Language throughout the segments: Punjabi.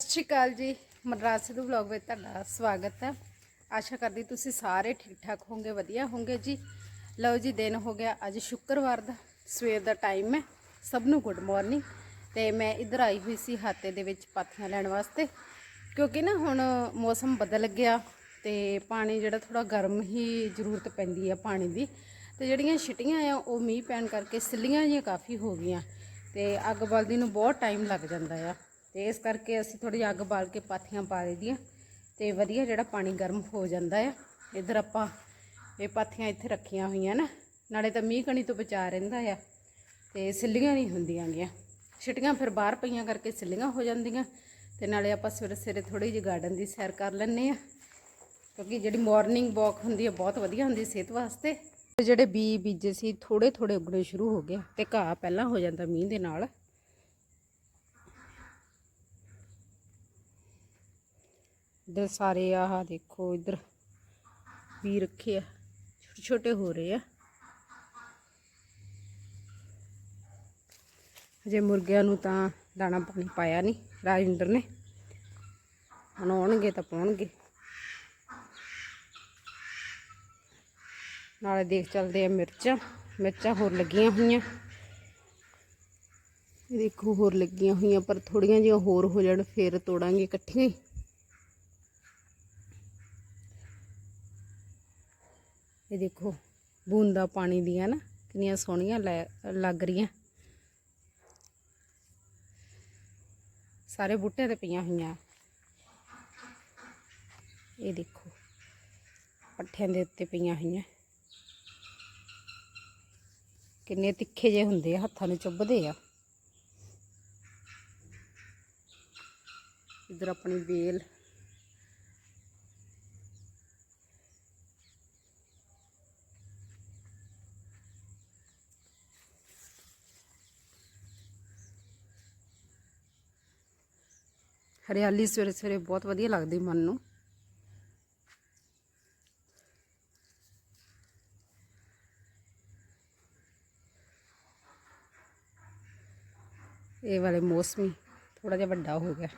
ਸਤਿ ਸ਼੍ਰੀ ਅਕਾਲ ਜੀ। ਮਨਰਾਜ ਸਿੱਧੂ ਵਲੌਗ ਵਿੱਚ ਤੁਹਾਡਾ ਸਵਾਗਤ ਹੈ। ਆਸ਼ਾ ਕਰਦੀ ਤੁਸੀਂ ਸਾਰੇ ਠੀਕ ਠਾਕ ਹੋਵੋਗੇ, ਵਧੀਆ ਹੋਵੋਗੇ ਜੀ। ਲਓ ਜੀ, ਦਿਨ ਹੋ ਗਿਆ। ਅੱਜ ਸ਼ੁੱਕਰਵਾਰ ਦਾ, ਸਵੇਰ ਦਾ ਟਾਈਮ ਹੈ। ਸਭ ਨੂੰ ਗੁੱਡ ਮਾਰਨਿੰਗ ਤੇ ਮੈਂ ਇੱਧਰ ਆਈ ਹੋਈ ਸੀ ਹਾਤੇ ਦੇ ਵਿੱਚ ਪਾਥੀਆਂ ਲੈਣ ਵਾਸਤੇ। ਕਿਉਂਕਿ ਨਾ ਹੁਣ ਮੌਸਮ ਬਦਲ ਗਿਆ ਤੇ ਪਾਣੀ ਜਿਹੜਾ ਥੋੜਾ ਗਰਮ ਹੀ ਜ਼ਰੂਰਤ ਪੈਂਦੀ ਹੈ ਪਾਣੀ ਦੀ। ਤੇ ਜਿਹੜੀਆਂ ਛਿਟੀਆਂ ਆ, ਉਹ ਮੀਂਹ ਪੈਣ ਕਰਕੇ ਸਿੱਲੀਆਂ ਜੀਆਂ ਕਾਫੀ ਹੋ ਗਈਆਂ। ਤੇ ਅੱਗ ਬਲਦੀ ਨੂੰ ਬਹੁਤ ਟਾਈਮ ਲੱਗ ਜਾਂਦਾ ਆ। ਤੇ ਇਸ ਕਰਕੇ ਅਸੀਂ ਥੋੜੀ ਅੱਗ ਬਾਲ ਕੇ ਪਾਥੀਆਂ ਪਾ ਲਈਆਂ ਤੇ ਵਧੀਆ ਜਿਹੜਾ ਪਾਣੀ ਗਰਮ ਹੋ ਜਾਂਦਾ ਆ, ਇੱਧਰ ਆਪਾਂ ਇਹ ਪਾਥੀਆਂ ਇੱਥੇ ਰੱਖੀਆਂ ਹੋਈਆਂ ਨਾ, ਨਾਲੇ ਤਾਂ ਮੀਂਹ ਕਣੀ ਤੋਂ ਬਚਾ ਰਹਿੰਦਾ ਆ ਤੇ ਸਿੱਲੀਆਂ ਨਹੀਂ ਹੁੰਦੀਆਂ ਗੀਆਂ। ਛਿਟੀਆਂ ਫਿਰ ਬਾਹਰ ਪਈਆਂ ਕਰਕੇ ਸਿੱਲੀਆਂ ਹੋ ਜਾਂਦੀਆਂ ਤੇ ਨਾਲੇ ਆਪਾਂ ਸਵੇਰੇ ਸਵੇਰੇ ਥੋੜੀ ਜਿਹੀ ਗਾਰਡਨ ਦੀ ਸੈਰ ਕਰ ਲੈਂਦੇ ਆ, ਕਿਉਂਕਿ ਜਿਹੜੀ ਮਾਰਨਿੰਗ ਵਾਕ ਹੁੰਦੀ ਹੈ ਬਹੁਤ ਵਧੀਆ ਹੁੰਦੀ ਸਿਹਤ ਵਾਸਤੇ। ਤੇ ਜਿਹੜੇ ਬੀ ਬੀਜੇ ਸੀ ਥੋੜੇ ਥੋੜੇ ਉੱਗਣੇ ਸ਼ੁਰੂ ਹੋ ਗਏ ਤੇ ਘਾਹ ਪਹਿਲਾਂ ਹੋ ਜਾਂਦਾ ਮੀਂਹ ਦੇ ਨਾਲ। ਇੱਧਰ ਸਾਰੇ ਆਹ ਦੇਖੋ ਇੱਧਰ ਵੀ ਰੱਖੇ ਆ, ਛੋਟੇ ਛੋਟੇ ਹੋ ਰਹੇ ਆ। ਹਜੇ ਮੁਰਗਿਆਂ ਨੂੰ ਤਾਂ ਦਾਣਾ ਪਾਣੀ ਪਾਇਆ ਨਹੀਂ ਰਾਜਿੰਦਰ ਨੇ। ਹੁਣ ਆਉਣਗੇ ਤਾਂ ਪਾਉਣਗੇ। ਨਾਲੇ ਦੇਖ ਚੱਲਦੇ ਆ ਮਿਰਚਾਂ ਮਿਰਚਾਂ ਹੋਰ ਲੱਗੀਆਂ ਹੋਈਆਂ। ਦੇਖੋ ਹੋਰ ਲੱਗੀਆਂ ਹੋਈਆਂ, ਪਰ ਥੋੜੀਆਂ ਜਿਹੀਆਂ ਹੋਰ ਹੋ ਜਾਣ, ਫੇਰ ਤੋੜਾਂਗੇ ਇਕੱਠੀਆਂ ਇਹ ਦੇਖੋ, ਬੂੰਦਾ ਪਾਣੀ ਦੀਆਂ ਨਾ, ਕਿੰਨੀਆਂ ਸੋਹਣੀਆਂ ਲੈ- ਲੱਗ ਰਹੀਆਂ। ਸਾਰੇ ਬੂਟਿਆਂ ਤੇ ਪਈਆਂ ਹੋਈਆਂ। ਇਹ ਦੇਖੋ, ਪੱਠਿਆਂ ਦੇ ਉੱਤੇ ਪਈਆਂ ਹੋਈਆਂ। ਕਿੰਨੇ ਤਿੱਖੇ ਜੇ ਹੁੰਦੇ ਆ, ਹੱਥਾਂ ਨੂੰ ਚੁੱਭਦੇ ਆ। ਇਧਰ ਆਪਣੀ ਵੇਲ ਹਰਿਆਲੀ ਸਵੇਰੇ ਸਵੇਰੇ ਬਹੁਤ ਵਧੀਆ ਲੱਗਦੀ ਮਨ ਨੂੰ। ਇਹ ਵਾਲੇ ਮੌਸਮੀ ਥੋੜਾ ਜਿਹਾ ਵੱਡਾ ਹੋ ਗਿਆ।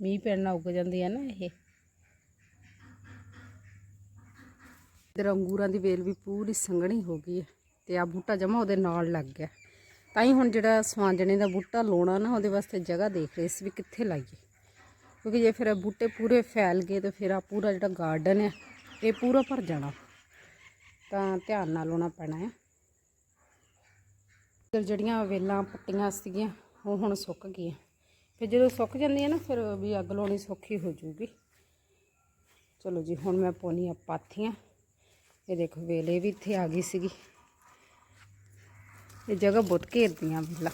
ਮੀਂਹ ਪੈਣ ਨਾਲ ਉੱਗ ਜਾਂਦੀ ਆ ਨਾ ਇਹ। ਇਧਰ ਅੰਗੂਰਾਂ ਦੀ ਵੇਲ ਵੀ ਪੂਰੀ ਸੰਘਣੀ ਹੋ ਗਈ ਹੈ ਤੇ ਆ ਬੂਟਾ ਜਮਾ ਉਹਦੇ ਨਾਲ ਲੱਗ ਗਿਆ। ਤਾਂ ਹੀ ਹੁਣ ਜਿਹੜਾ ਸਵਾਂਜਣੇ ਦਾ ਬੂਟਾ ਲਾਉਣਾ ਨਾ, ਉਹਦੇ ਵਾਸਤੇ ਜਗ੍ਹਾ ਦੇਖ ਰਹੇ ਸੀ ਵੀ ਕਿੱਥੇ ਲਾਈਏ। ਕਿਉਂਕਿ ਜੇ ਫਿਰ ਬੂਟੇ ਪੂਰੇ ਫੈਲ ਗਏ ਤਾਂ ਫਿਰ ਆ ਪੂਰਾ ਜਿਹੜਾ ਗਾਰਡਨ ਹੈ, ਇਹ ਪੂਰਾ ਭਰ ਜਾਣਾ। ਤਾਂ ਧਿਆਨ ਨਾਲ ਲਾਉਣਾ ਪੈਣਾ ਹੈ। ਫਿਰ ਜਿਹੜੀਆਂ ਵੇਲਾਂ ਪੱਟੀਆਂ ਸੀਗੀਆਂ, ਉਹ ਹੁਣ ਸੁੱਕ ਗਈਆਂ। ਫਿਰ ਜਦੋਂ ਸੁੱਕ ਜਾਂਦੀਆਂ ਨਾ, ਫਿਰ ਵੀ ਅੱਗ ਲਾਉਣੀ ਸੌਖੀ ਹੋ ਜਾਊਗੀ। ਚਲੋ ਜੀ, ਹੁਣ ਮੈਂ ਪਾਉਣੀ ਆ ਪਾਥੀਆਂ। ਇਹ ਦੇਖੋ ਵੇਲੇ ਵੀ ਇੱਥੇ ਆ ਗਈ ਸੀਗੀ। ਇਹ ਜਗ੍ਹਾ ਬਹੁਤ ਘੇਰਦੀਆਂ ਵੇਲਾ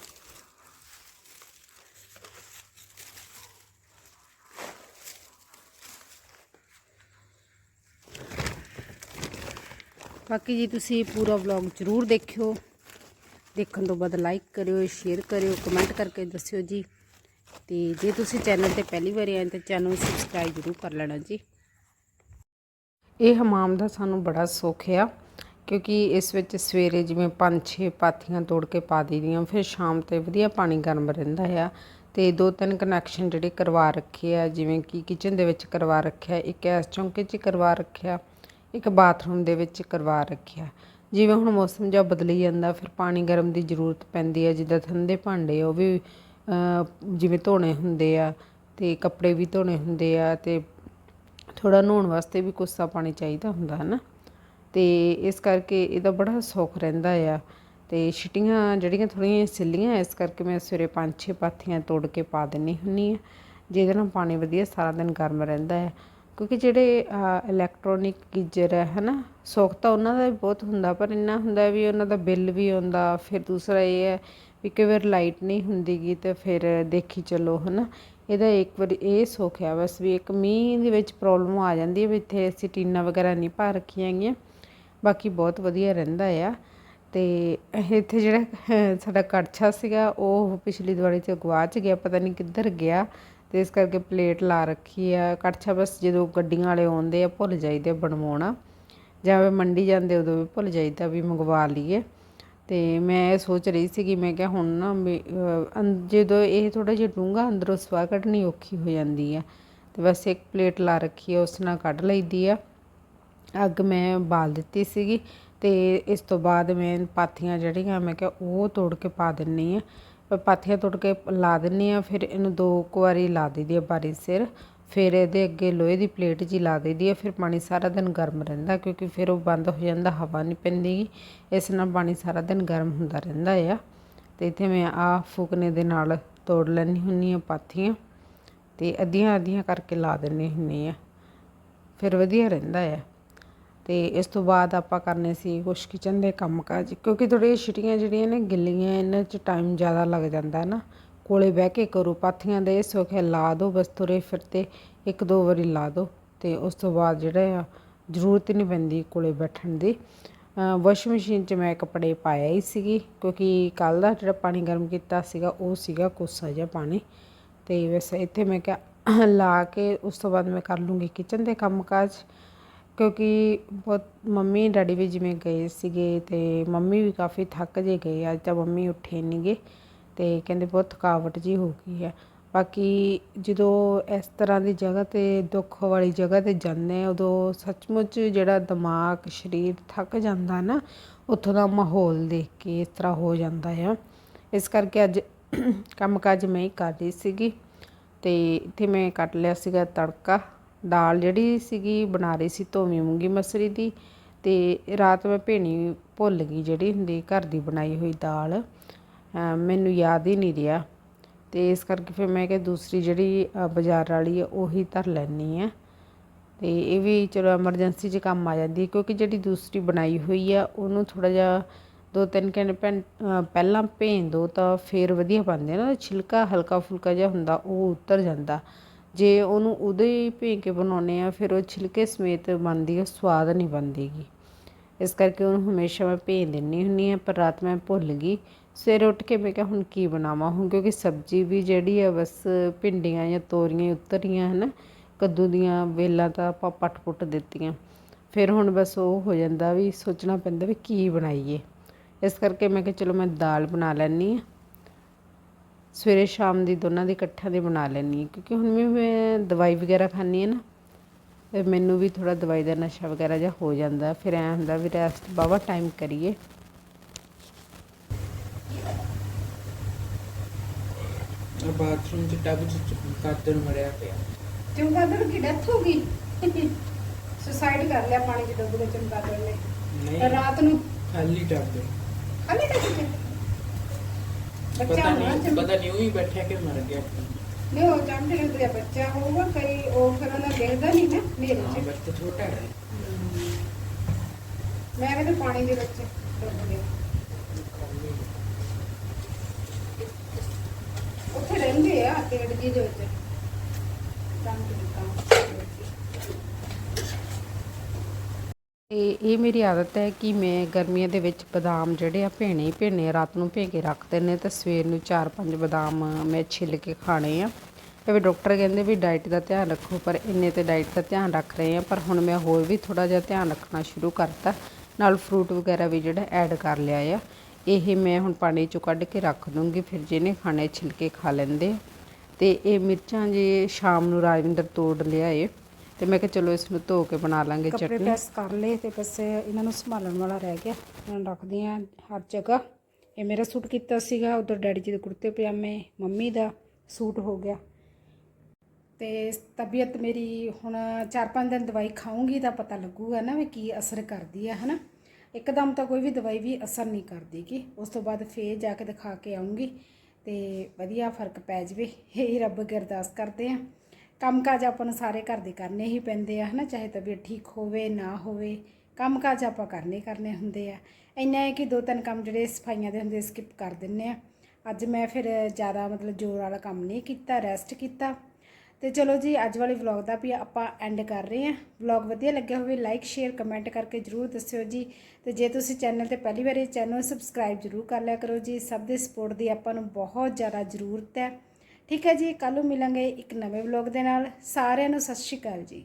ਬਾਕੀ ਜੀ ਤੁਸੀਂ ਪੂਰਾ ਵਲੌਗ ਜ਼ਰੂਰ ਦੇਖਿਓ। ਦੇਖਣ ਤੋਂ ਬਾਅਦ ਲਾਈਕ ਕਰਿਓ ਸ਼ੇਅਰ ਕਰਿਓ ਕਮੈਂਟ ਕਰਕੇ ਦੱਸਿਓ ਜੀ। ਤੇ ਜੇ ਤੁਸੀਂ ਚੈਨਲ ਤੇ ਪਹਿਲੀ ਵਾਰ ਆਏ ਤਾਂ ਚੈਨਲ ਨੂੰ ਸਬਸਕ੍ਰਾਈਬ ਜ਼ਰੂਰ ਕਰ ਲੈਣਾ ਜੀ। ਇਹ ਹਮਾਮ ਦਾ ਸਾਨੂੰ ਬੜਾ ਸੁੱਖ ਆ, ਕਿਉਂਕਿ ਇਸ ਵਿੱਚ ਸਵੇਰੇ ਜਿਵੇਂ 5-6 ਪਾਥੀਆਂ ਤੋੜ ਕੇ ਪਾ ਦਈਦੀਆਂ ਫਿਰ ਸ਼ਾਮ ਤੇ ਵਧੀਆ ਪਾਣੀ ਗਰਮ ਰਹਿੰਦਾ ਆ। ਤੇ ਦੋ ਤਿੰਨ ਕਨੈਕਸ਼ਨ ਜਿਹੜੇ ਕਰਵਾ ਰੱਖੇ ਆ, ਜਿਵੇਂ ਕਿ ਕਿਚਨ ਦੇ ਵਿੱਚ ਕਰਵਾ ਰੱਖਿਆ, ਇੱਕ ਐਸ ਚੌਂਕੇ 'ਚ ਕਰਵਾ ਰੱਖਿਆ, ਇੱਕ ਬਾਥਰੂਮ ਦੇ ਵਿੱਚ ਕਰਵਾ ਰੱਖਿਆ। ਜਿਵੇਂ ਹੁਣ ਮੌਸਮ ਜਿਹਾ ਬਦਲੀ ਜਾਂਦਾ, ਫਿਰ ਪਾਣੀ ਗਰਮ ਦੀ ਜ਼ਰੂਰਤ ਪੈਂਦੀ ਹੈ ਜਿੱਦਾਂ ਠੰਡੇ ਭਾਂਡੇ ਉਹ ਵੀ ਜਿਵੇਂ ਧੋਣੇ ਹੁੰਦੇ ਆ, ਤੇ ਕੱਪੜੇ ਵੀ ਧੋਣੇ ਹੁੰਦੇ ਆ, ਤੇ ਥੋੜਾ ਨਹਾਉਣ ਵਾਸਤੇ ਵੀ ਕੋਸਾ ਪਾਣੀ ਚਾਹੀਦਾ ਹੁੰਦਾ ਹੈ ਨਾ ਤੇ ਇਸ ਕਰਕੇ ਇਹਦਾ ਬੜਾ ਸੁੱਖ ਰਹਿੰਦਾ ਆ। ਤੇ ਛਿਟੀਆਂ ਜਿਹੜੀਆਂ ਥੋੜੀਆਂ ਸਿੱਲੀਆਂ, ਇਸ ਕਰਕੇ ਮੈਂ ਸਵੇਰੇ ਪੰਜ ਛੇ ਪਾਥੀਆਂ ਤੋੜ ਕੇ ਪਾ ਦਿੰਨੀ ਹੁੰਨੀ ਆ। ਜਿਹਦੇ ਨਾਲ ਪਾਣੀ ਵਧੀਆ ਸਾਰਾ ਦਿਨ ਗਰਮ ਰਹਿੰਦਾ ਹੈ ਕਿਉਂਕਿ ਜਿਹੜੇ ਇਲੈਕਟ੍ਰੋਨਿਕ ਗੀਜ਼ਰ ਹੈ ਹਨਾ? ਸੁੱਖ ਤਾਂ ਉਹਨਾਂ ਦਾ ਵੀ ਬਹੁਤ ਹੁੰਦਾ, ਪਰ ਇੰਨਾ ਹੁੰਦਾ ਵੀ ਉਹਨਾਂ ਦਾ ਬਿੱਲ ਵੀ ਆਉਂਦਾ। ਫਿਰ ਦੂਸਰਾ ਇਹ ਹੈ ਵੀ ਕਈ ਵਾਰ ਲਾਈਟ ਨਹੀਂ ਹੁੰਦੀਗੀ ਤੇ ਫਿਰ ਦੇਖੀ ਚੱਲੋ, ਹਨਾ? ਇਹਦਾ ਇੱਕ ਵਾਰੀ ਇਹ ਸੁੱਖ ਆ ਬਸ ਵੀ ਇੱਕ ਮੀਂਹ ਦੇ ਵਿੱਚ ਪ੍ਰੋਬਲਮ ਆ ਜਾਂਦੀ ਹੈ ਵੀ ਇੱਥੇ ਅਸੀਂ ਟੀਨਾਂ ਵਗੈਰਾ ਨਹੀਂ ਪਾ ਰੱਖੀਆਂ ਹੈਗੀਆਂ। ਬਾਕੀ ਬਹੁਤ ਵਧੀਆ ਰਹਿੰਦਾ ਆ। ਤੇ ਇੱਥੇ ਜਿਹੜਾ ਸਾਡਾ ਕੜਛਾ ਸੀਗਾ, ਉਹ ਪਿਛਲੀ ਦਿਵਾਲੀ 'ਚ ਗਵਾਚ ਗਿਆ, ਪਤਾ ਨਹੀਂ ਕਿੱਧਰ ਗਿਆ। ਤੇ ਇਸ ਕਰਕੇ ਪਲੇਟ ਲਾ ਰੱਖੀ ਆ। ਕੜਛਾ ਬਸ ਜਦੋਂ ਗੱਡੀਆਂ ਵਾਲੇ ਆਉਂਦੇ ਆ, ਭੁੱਲ ਜਾਈਦੇ ਆ ਬਣਵਾਉਣਾ। ਜਾਂ ਫਿਰ ਮੰਡੀ ਜਾਂਦੇ ਉਦੋਂ ਵੀ ਭੁੱਲ ਜਾਈਦਾ ਵੀ ਮੰਗਵਾ ਲਈਏ। ਤੇ ਮੈਂ ਇਹ ਸੋਚ ਰਹੀ ਸੀ ਕਿ ਮੈਂ ਕਿਹਾ ਹੁਣ ਨਾ ਵੀ, ਅੰ- ਜਦੋਂ ਇਹ ਥੋੜਾ ਜਿਹਾ ਡੂੰਘਾ ਅੰਦਰੋਂ ਸਵਾਹ ਕੱਢਣੀ ਔਖੀ ਹੋ ਜਾਂਦੀ ਆ ਤੇ ਬਸ ਇੱਕ ਪਲੇਟ ਲਾ ਰੱਖੀ ਆ ਉਸ ਨਾਲ ਕੱਢ ਲਈਦੀ ਆ। ਅੱਗ ਮੈਂ ਬਾਲ ਦਿੱਤੀ ਸੀਗੀ ਤੇ ਇਸ ਤੋਂ ਬਾਅਦ ਮੈਂ ਪਾਥੀਆਂ ਜਿਹੜੀਆਂ ਮੈਂ ਕਿਹਾ ਉਹ ਤੋੜ ਕੇ ਪਾ ਦਿੰਨੀ ਆ। ਪਰ ਪਾਥੀਆਂ ਤੋੜ ਕੇ ਲਾ ਦਿੰਨੀ ਆ ਫਿਰ ਇਹਨੂੰ ਦੋ ਕੁ ਵਾਰੀ ਲਾ ਦਈਦੀ ਆ ਬਾਰੀ ਸਿਰ। ਫਿਰ ਇਹਦੇ ਅੱਗੇ ਲੋਹੇ ਦੀ ਪਲੇਟ ਜੀ ਲਾ ਦਈਦੀ ਆ, ਫਿਰ ਪਾਣੀ ਸਾਰਾ ਦਿਨ ਗਰਮ ਰਹਿੰਦਾ ਕਿਉਂਕਿ ਫਿਰ ਉਹ ਬੰਦ ਹੋ ਜਾਂਦਾ, ਹਵਾ ਨਹੀਂ ਪੈਂਦੀ ਇਸ ਨਾਲ ਪਾਣੀ ਸਾਰਾ ਦਿਨ ਗਰਮ ਹੁੰਦਾ ਰਹਿੰਦਾ ਆ। ਤੇ ਇੱਥੇ ਮੈਂ ਆ ਫੂਕਨੇ ਦੇ ਨਾਲ ਤੋੜ ਲੈਣੀ ਹੁੰਨੀ ਆ ਪਾਥੀਆਂ ਤੇ ਅੱਧੀਆਂ ਅੱਧੀਆਂ ਕਰਕੇ ਲਾ ਦਿੰਨੀ ਹੁੰਨੀ ਆ। ਫਿਰ ਵਧੀਆ ਰਹਿੰਦਾ ਆ। ਤੇ ਇਸ ਤੋਂ ਬਾਅਦ ਆਪਾਂ ਕਰਨੇ ਸੀ ਕੁਛ ਕਿਚਨ ਦੇ ਕੰਮਕਾਜ ਕਿਉਂਕਿ ਥੋੜ੍ਹੀਆਂ ਛਿਟੀਆਂ ਜਿਹੜੀਆਂ ਨੇ ਗਿੱਲੀਆਂ, ਇਹਨਾਂ 'ਚ ਟਾਈਮ ਜ਼ਿਆਦਾ ਲੱਗ ਜਾਂਦਾ ਹੈ ਨਾ। ਕੋਲੇ ਬਹਿ ਕੇ ਕਰੋ। ਪਾਥੀਆਂ ਦੇ ਸੋਖੇ ਲਾ ਦਿਓ, ਬਸ ਤੁਰੇ ਫਿਰਤੇ ਇੱਕ ਦੋ ਵਾਰੀ ਲਾ ਦਿਓ ਤੇ ਉਸ ਤੋਂ ਬਾਅਦ ਜਿਹੜਾ ਆ, ਜ਼ਰੂਰਤ ਹੀ ਨਹੀਂ ਪੈਂਦੀ ਕੋਲੇ ਬੈਠਣ ਦੀ। ਵਾਸ਼ਿੰਗ ਮਸ਼ੀਨ 'ਚ ਮੈਂ ਕੱਪੜੇ ਪਾਇਆ ਹੀ ਸੀਗੀ ਕਿਉਂਕਿ ਕੱਲ ਦਾ ਜਿਹੜਾ ਪਾਣੀ ਗਰਮ ਕੀਤਾ ਸੀਗਾ, ਉਹ ਸੀਗਾ ਕੋਸਾ ਜਿਹਾ ਪਾਣੀ। ਤੇ ਵੈਸੇ ਇੱਥੇ ਮੈਂ ਕਿਹਾ ਲਾ ਕੇ ਉਸ ਤੋਂ ਬਾਅਦ ਮੈਂ ਕਰ ਲੂੰਗੀ ਕਿਚਨ ਦੇ ਕੰਮ ਕਾਜ ਕਿਉਂਕਿ ਬਹੁਤ ਮੰਮੀ ਡੈਡੀ ਵੀ ਜਿਵੇਂ ਗਏ ਸੀਗੇ ਤੇ ਮੰਮੀ ਵੀ ਕਾਫੀ ਥੱਕ ਜੇ ਗਏ, ਅੱਜ ਤਾਂ ਮੰਮੀ ਉੱਠੇ ਨਹੀਂਗੇ ਅਤੇ ਕਹਿੰਦੇ ਬਹੁਤ ਥਕਾਵਟ ਜਿਹੀ ਹੋ ਗਈ ਹੈ। ਬਾਕੀ ਜਦੋਂ ਇਸ ਤਰ੍ਹਾਂ ਦੀ ਜਗ੍ਹਾ ਤੇ ਦੁੱਖ ਵਾਲੀ ਜਗ੍ਹਾ ਤੇ ਜਾਂਦੇ ਉਦੋਂ ਸੱਚਮੁੱਚ ਜਿਹੜਾ ਦਿਮਾਗ, ਸਰੀਰ ਥੱਕ ਜਾਂਦਾ ਨਾ, ਉੱਥੋਂ ਦਾ ਮਾਹੌਲ ਦੇਖ ਕੇ ਇਸ ਤਰ੍ਹਾਂ ਹੋ ਜਾਂਦਾ ਆ। ਇਸ ਕਰਕੇ ਅੱਜ ਕੰਮ ਕਾਜ ਮੈਂ ਹੀ ਕਰ ਰਹੀ ਸੀਗੀ ਅਤੇ ਇੱਥੇ ਮੈਂ ਕੱਟ ਲਿਆ ਸੀਗਾ ਤੜਕਾ। ਦਾਲ ਜਿਹੜੀ ਸੀਗੀ ਬਣਾ ਰਹੀ ਸੀ, ਧੋਵੀਂ ਮੂੰਗੀ ਮਸਰੀ ਦੀ ਅਤੇ ਰਾਤ ਮੈਂ ਭੇਣੀ ਭੁੱਲ ਗਈ ਜਿਹੜੀ ਹੁੰਦੀ, ਘਰ ਦੀ ਬਣਾਈ ਹੋਈ ਦਾਲ। ਮੈਨੂੰ ਯਾਦ ਹੀ ਨਹੀਂ ਰਿਹਾ। ਤੇ ਇਸ ਕਰਕੇ ਫਿਰ ਮੈਂ ਕਿਹਾ ਦੂਸਰੀ ਜਿਹੜੀ ਬਾਜ਼ਾਰ ਵਾਲੀ ਆ, ਉਹੀ ਧਰ ਲੈਣੀ ਆ। ਤੇ ਇਹ ਵੀ ਚਲੋ ਐਮਰਜੈਂਸੀ 'ਚ ਕੰਮ ਆ ਜਾਂਦੀ ਹੈ ਕਿਉਂਕਿ ਜਿਹੜੀ ਦੂਸਰੀ ਬਣਾਈ ਹੋਈ ਆ, ਉਹਨੂੰ ਥੋੜਾ ਜਿਹਾ ਦੋ ਤਿੰਨ ਘੰਟੇ ਪਹਿ- ਪਹਿਲਾਂ ਭੇਨ ਦੋ ਤਾਂ ਫੇਰ ਵਧੀਆ ਬਣਦੇ ਆ ਨਾ। ਛਿਲਕਾ ਹਲਕਾ ਫੁਲਕਾ ਜਿਹਾ ਹੁੰਦਾ, ਉਹ ਉਤਰ ਜਾਂਦਾ। ਜੇ ਉਹਨੂੰ ਉਦੋਂ ਹੀ ਭੇ ਕੇ ਬਣਾਉਨੇ ਆ, ਫਿਰ ਉਹ ਛਿਲਕੇ ਸਮੇਤ ਬਣਦੀ ਆ, ਸਵਾਦ ਨਹੀਂ ਬਣਦੀਗੀ ਇਸ ਕਰਕੇ ਉਹਨੂੰ ਹਮੇਸ਼ਾ ਮੈਂ ਭੇਜ ਦਿੰਨੀ ਹੁੰਨੀ ਆ, ਪਰ ਰਾਤ ਮੈਂ ਭੁੱਲ ਗਈ। ਸਵੇਰੇ ਉੱਠ ਕੇ ਮੈਂ ਕਿਹਾ, ਹੁਣ ਕੀ ਬਣਾਵਾਂ? ਹੁਣ ਕਿਉਂਕਿ ਸਬਜ਼ੀ ਵੀ ਜਿਹੜੀ ਆ, ਬਸ ਭਿੰਡੀਆਂ ਜਾਂ ਤੋਰੀਆਂ ਹੀ ਉਤਰੀਆਂ, ਹਨ? ਕੱਦੂ ਦੀਆਂ ਵੇਲਾਂ ਤਾਂ ਆਪਾਂ ਪੱਟ ਪੁੱਟ ਦਿੱਤੀਆਂ। ਫਿਰ ਹੁਣ ਬਸ ਉਹ ਹੋ ਜਾਂਦਾ ਵੀ ਸੋਚਣਾ ਪੈਂਦਾ ਵੀ ਕੀ ਬਣਾਈਏ। ਇਸ ਕਰਕੇ ਮੈਂ ਕਿਹਾ, ਚਲੋ ਮੈਂ ਦਾਲ ਬਣਾ ਲੈਣੀ ਆ ਸਵੇਰੇ ਸ਼ਾਮ ਦੀ ਦੋਨਾਂ ਦੀ ਇਕੱਠਿਆਂ ਦੀ ਬਣਾ ਲੈਣੀ ਕਿਉਂਕਿ ਹੁਣ ਵੀ ਮੈਂ ਦਵਾਈ ਵਗੈਰਾ ਖਾਂਦੀ ਹਾਂ ਨਾ, ਤੇ ਮੈਨੂੰ ਵੀ ਥੋੜਾ ਦਵਾਈ ਦਾ ਨਸ਼ਾ ਵਗੈਰਾ ਜਿਹਾ ਹੋ ਜਾਂਦਾ। ਫਿਰ ਐ ਹੁੰਦਾ ਵੀ ਰੈਸਟ ਬਾਵਾ ਟਾਈਮ ਕਰੀਏ। ਆ ਬਾਥਰੂਮ ਚ ਟੱਬ ਚ ਕਾਦਰ ਮਰਿਆ ਪਿਆ। ਕਿਉਂ ਕਾਦਰ ਕੀ ਡੈਥ ਹੋ ਗਈ? ਸੁਸਾਈਡ ਕਰ ਲਿਆ ਪਾਣੀ ਚ ਡੁੱਬ ਕੇ ਚਮਕਾਦਰ ਨੇ। ਨਹੀਂ। ਰਾਤ ਨੂੰ? ਖਾਲੀ ਟੱਬ ਖਾਲੀ ਟੱਬ ਬੱਚਾ ਪਤਾ ਨਹੀਂ ਚਮ ਪਤਾ ਨਹੀਂ ਉਹੀ ਬੈਠਿਆ ਕਿ ਮਰ ਗਿਆ। ਨਹੀਂ ਉਹ ਚਮਚ ਲੱਗਦਾ ਬੱਚਾ ਹੋਊਗਾ ਕਈ ਉਹ ਫਿਰ ਉਹਨਾਂ ਦੇਖਦਾ ਨਹੀਂ ਨਾ ਨੇਰੇ ਹਾਂ ਚ। ਬੱਚਾ ਛੋਟਾ ਹੈ। ਮੈਂ ਕਹਿੰਦਾ ਪਾਣੀ ਦੇ ਵਿੱਚ ਡੁੱਬ ਗਿਆ। ਉੱਥੇ ਰਹਿੰਦੇ ਆ ਪੇੜ ਜੀ ਦੇ ਵਿੱਚ ਕੰਮ ਤੇ ਇਹ ਮੇਰੀ ਆਦਤ ਹੈ ਕਿ ਮੈਂ ਗਰਮੀਆਂ ਦੇ ਵਿੱਚ ਬਦਾਮ ਜਿਹੜੇ ਆ ਭੇਣੇ ਹੀ ਭੇਣੇ ਰਾਤ ਨੂੰ ਭੇ ਕੇ ਰੱਖ ਦਿੰਨੇ ਤੇ ਸਵੇਰ ਨੂੰ 4-5 ਬਦਾਮ ਮੈਂ ਛਿੱਲ ਕੇ ਖਾਣੇ ਆ। ਇਹ ਵੀ ਡਾਕਟਰ ਕਹਿੰਦੇ ਵੀ ਡਾਈਟ ਦਾ ਧਿਆਨ ਰੱਖੋ, ਪਰ ਇੰਨੇ ਤੇ ਡਾਈਟ ਦਾ ਧਿਆਨ ਰੱਖ ਰਹੇ ਆ, ਪਰ ਹੁਣ ਮੈਂ ਹੋਰ ਵੀ ਥੋੜਾ ਜਿਹਾ ਧਿਆਨ ਰੱਖਣਾ ਸ਼ੁਰੂ ਕਰਤਾ। ਨਾਲ ਫਰੂਟ ਵਗੈਰਾ ਵੀ ਜਿਹੜਾ ਐਡ ਕਰ ਲਿਆ ਆ। ਇਹ ਮੈਂ ਹੁਣ ਪਾਣੀ ਚੋਂ ਕੱਢ ਕੇ ਰੱਖ ਦੂੰਗੀ ਫਿਰ ਜਿਹਨੇ ਖਾਣੇ ਛਿਲਕੇ ਖਾ ਲੈਂਦੇ ਤੇ ਇਹ ਮਿਰਚਾਂ ਜੇ ਸ਼ਾਮ ਨੂੰ ਰਾਜਵਿੰਦਰ ਤੋੜ ਲਿਆਏ ਤੇ ਮੈਂ ਕਿਹਾ ਚਲੋ ਇਸ ਨੂੰ ਧੋ ਕੇ ਬਣਾ ਲਾਂਗੇ ਕੱਪੜੇ ਚਟਨੀ। ਪ੍ਰੈਸ ਕਰ ਲਏ ਤੇ ਬਸ ਇਹਨਾਂ ਨੂੰ ਸੰਭਾਲਣ ਵਾਲਾ ਰਹਿ ਗਿਆ। ਇਹਨਾਂ ਰੱਖਦੀ ਆ ਹਰ ਜਗ੍ਹਾ। ਇਹ ਮੇਰਾ ਸੂਟ ਕੀਤਾ ਸੀਗਾ ਉਧਰ ਡੈਡੀ ਜੀ ਦੇ ਕੁੜਤੇ ਪਜਾਮੇ ਮੰਮੀ ਦਾ ਸੂਟ ਹੋ ਗਿਆ। ਤੇ ਤਬੀਅਤ ਮੇਰੀ ਹੁਣ 4-5 ਦਿਨ ਦਵਾਈ ਖਾਊਂਗੀ ਤਾਂ ਪਤਾ ਲੱਗੂਗਾ ਨਾ ਵੀ ਕੀ ਅਸਰ ਕਰਦੀ ਆ ਹਨਾ? ਇੱਕਦਮ ਤਾਂ ਕੋਈ ਵੀ ਦਵਾਈ ਵੀ ਅਸਰ ਨਹੀਂ ਕਰਦੀ ਗੀ ਉਸ ਤੋਂ ਬਾਅਦ ਫੇਰ ਜਾ ਕੇ ਦਿਖਾ ਕੇ ਆਉਂਗੀ ਤੇ ਵਧੀਆ ਫ਼ਰਕ ਪੈ ਜਵੇ। ਇਹ ਰੱਬ ਅੱਗੇ ਅਰਦਾਸ ਕਰਦੇ ਆ। ਕੰਮਕਾਜ ਆਪਾਂ ਨੂੰ ਸਾਰੇ ਘਰ ਦੇ ਕਰਨੇ ਹੀ ਪੈਂਦੇ ਆ, ਹਨਾ? ਚਾਹੇ ਤਬੀਅਤ ਠੀਕ ਹੋਵੇ, ਨਾ ਹੋਵੇ। ਕੰਮਕਾਜ ਆਪਾਂ ਕਰਨੇ ਕਰਨੇ ਹੁੰਦੇ ਆ। ਇੰਨਾ ਹੈ ਕਿ ਦੋ ਤਿੰਨ ਕੰਮ ਜਿਹੜੇ ਸਫਾਈਆਂ ਦੇ ਹੁੰਦੇ ਸਕਿਪ ਕਰ ਦਿੰਨੇ ਆ। ਅੱਜ ਮੈਂ ਫਿਰ ਜ਼ਿਆਦਾ ਮਤਲਬ ਜ਼ੋਰ ਵਾਲਾ ਕੰਮ ਨਹੀਂ ਕੀਤਾ ਰੈਸਟ ਕੀਤਾ। ਤੇ ਚਲੋ ਜੀ, ਅੱਜ ਵਾਲੇ ਵਲੌਗ ਦਾ ਵੀ ਆਪਾਂ ਐਂਡ ਕਰ ਰਹੇ ਹਾਂ। ਵਲੌਗ ਵਧੀਆ ਲੱਗਿਆ ਹੋਵੇ ਲਾਈਕ ਸ਼ੇਅਰ ਕਮੈਂਟ ਕਰਕੇ ਜਰੂਰ ਦੱਸਿਓ ਜੀ। ਤੇ ਜੇ ਤੁਸੀਂ ਚੈਨਲ ਤੇ ਪਹਿਲੀ ਵਾਰੀ ਚੈਨਲ ਸਬਸਕ੍ਰਾਈਬ ਜਰੂਰ ਕਰ ਲਿਆ ਕਰੋ ਜੀ। ਸਭ ਦੇ ਸਪੋਰਟ ਦੀ ਆਪਾਂ ਨੂੰ ਬਹੁਤ ਜ਼ਿਆਦਾ ਜ਼ਰੂਰਤ ਹੈ। ਠੀਕ ਹੈ ਜੀ ਕੱਲ ਨੂੰ ਮਿਲਾਂਗੇ ਇੱਕ ਨਵੇਂ ਵਲੌਗ ਦੇ ਨਾਲ। ਸਾਰਿਆਂ ਨੂੰ ਸਤਿ ਸ਼੍ਰੀ ਅਕਾਲ ਜੀ।